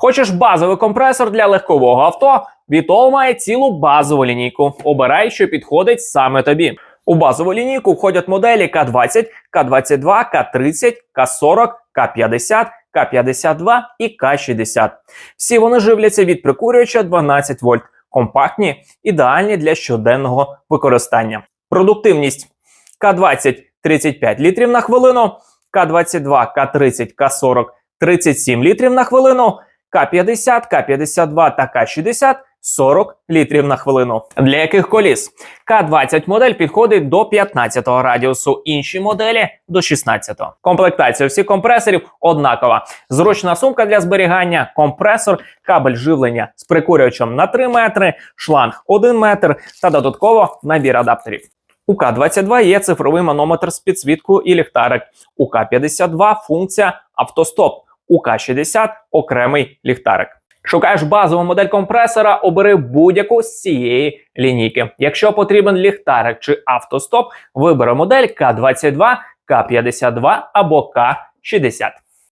Хочеш базовий компресор для легкового авто? Vitol має цілу базову лінійку. Обирай, що підходить саме тобі. У базову лінійку входять моделі К20, К22, К30, К40, К50, К52 і К60. Всі вони живляться від прикурювача 12 вольт, компактні, ідеальні для щоденного використання. Продуктивність К20 35 літрів на хвилину, К22, К30, К40 37 літрів на хвилину, К50, К52 та К60 40 літрів на хвилину. Для яких коліс? К20 модель підходить до 15-го радіусу, інші моделі до 16-го. Комплектація всіх компресорів однакова. Зручна сумка для зберігання, компресор, кабель живлення з прикурювачем на 3 метри, шланг 1 метр та додатково набір адаптерів. У К22 є цифровий манометр з підсвіткою і ліхтарик. У К52 функція автостоп. У К60 окремий ліхтарик. Шукаєш базову модель компресора, обери будь-яку з цієї лінійки. Якщо потрібен ліхтарик чи автостоп, вибери модель К22, К52 або К60.